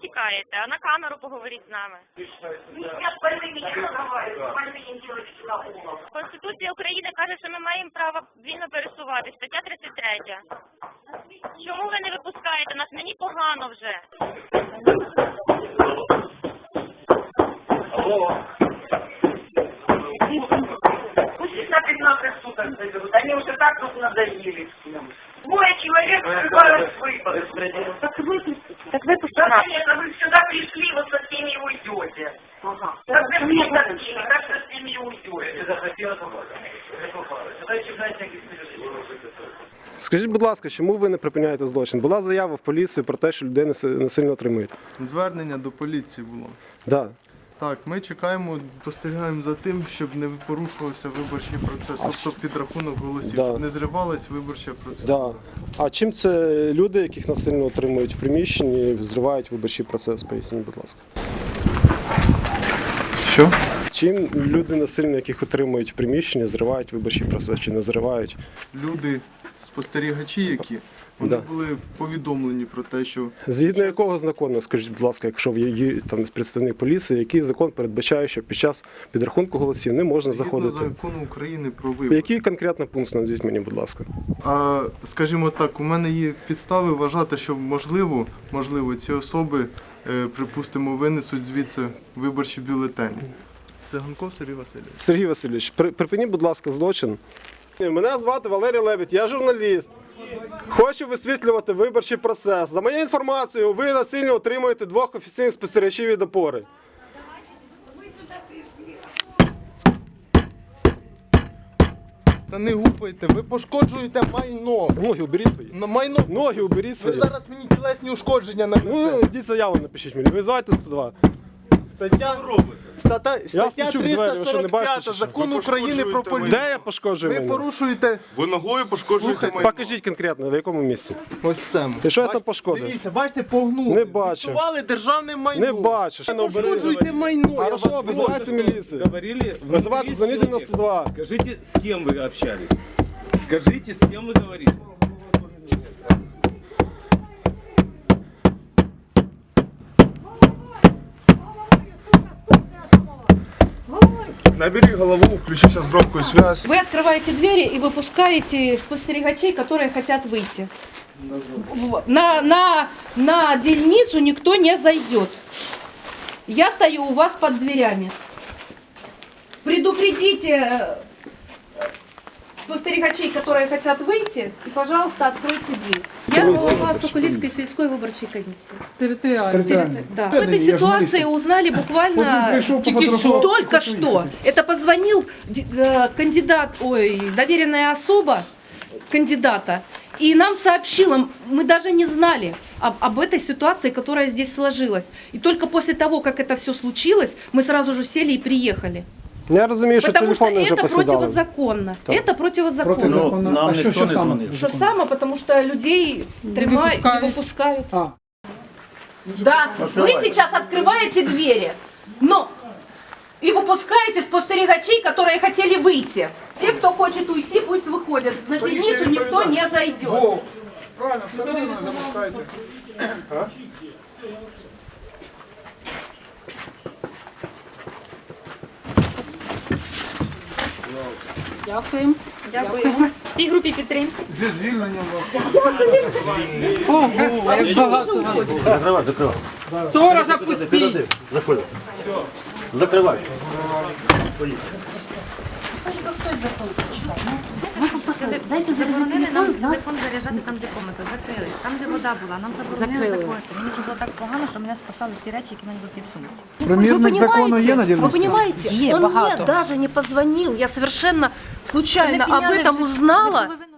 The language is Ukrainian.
випускаєте, а на камеру поговоріть з нами. Конституція України каже, що ми маємо право вільно пересуватися. Стаття 33. Чому ви не випускаєте нас? Мені погано вже. Пусть их на 15 суток заберут, они уже так тут надоели всем. Двое человек скрывают выборы. Так випустіть. Так випустіть Да нас. нет, вы сюда пришли, вот со всеми и уйдете. Ага. Как вы мне такие, как вы с ними и уйдете. Скажіть, будь ласка, чому ви не припиняєте злочин? Була заява в поліцію про те, що людей наси- насильно отримують. Звернення до поліції було. Да. Так, ми чекаємо, спостерігаємо за тим, щоб не порушувався виборчий процес, тобто підрахунок голосів, Да. щоб не зривалась виборча процедура. Да. А чим це люди, яких насильно отримують в приміщенні, зривають виборчий процес? Поясніть, будь ласка. Що? Чим люди насильно, яких отримують в приміщенні, зривають виборчий процес чи не зривають? Люди, спостерігачі, які вони Да. були повідомлені про те, що Згідно якого закону, скажіть, будь ласка, якщо є там представник поліції, який закон передбачає, що під час підрахунку голосів не можна згідно заходити? закону України про вибори. Який конкретно пункт назвіть мені, будь ласка? А скажімо так, у мене є підстави вважати, що можливо, можливо, ці особи, е, припустимо, винесуть звідси виборчі бюлетені. Циганков Сергій Васильович. Сергій Васильович, при- припиніть, будь ласка, злочин. Мене звати Валерій Лебідь, я журналіст. Хочу висвітлювати виборчий процес. За моєю інформацією, ви насильно отримуєте двох офіційних спостерігачів від опори. Та не гупайте, ви пошкоджуєте майно. Ноги уберіть свої. На майно. Ноги уберіть Ви свої. зараз мені тілесні ушкодження Ну, нанесете. йдіть заяву напишіть мені. Визивайте 102. Стаття стаття, стаття стучу в двері, ви що, не бачите, 345 чи що? закону Ви України про пошкоджуєте поліцію. Де я пошкоджую? Ви майно? порушуєте Ви ногою пошкоджуєте Слухайте, майно. Покажіть конкретно, в якому місці. ось в цьому. І що я Бач- там пошкодив? Дивіться, бачите, погнули. Не бачу. Зіпсували державне майно. Не бачу. Ви пошкоджуєте майно. я Хорошо, вас визивайте прошу. міліцію. Говорили, вы Вызывайте, три звоните на человека. 102. Скажите, с кем вы общались? Скажите, с кем вы говорили? Набери голову, включи сейчас громкую связь. Вы открываете двери и выпускаете спостерегачей, которые хотят выйти. На, на, на дельницу никто не зайдет. Я стою у вас под дверями. Предупредите э, спостерегачей, которые хотят выйти, и, пожалуйста, откройте дверь. Я выборчей Соколевской сельской выборчей комиссии. Территориально. Терри- Да. В этой ситуации узнали буквально Только что. Это позвонил э, кандидат, ой, доверенная особа кандидата, и нам сообщила, мы даже не знали об, об этой ситуации, которая здесь сложилась. И только после того, как это все случилось, мы сразу же сели и приехали. Я розумію, що Потому что телефони вже это посідали. противозаконно. Так. Это противозаконно. Протизаконно. а що, що саме? Что саме, потому что людей тримают, не выпускают. выпускают. А. Да, вы сейчас открываете двери, но и выпускаете спостерегачей, которые хотели выйти. Те, кто хочет уйти, пусть выходят. На дельницу никто не зайдет. Правильно, всередину запускайте. Дякуємо. Дякуємо. Всій групі підтримки. Зі звільненням вас. Ого, як багато вас. Закривай, закривай. Сторожа пустіть. Заходи. Закривай. Дайте заборонили нам телефон заряджати там, де комната. Закрили. Там, де вода була, нам заборонили заходити. Мені вже було так погано, що мене спасали ті речі, які в мене були в сумці. Примірник закону є на Вы дільниці? понимаете, Є он мне даже не позвонил. Я совершенно случайно об этом вже- узнала.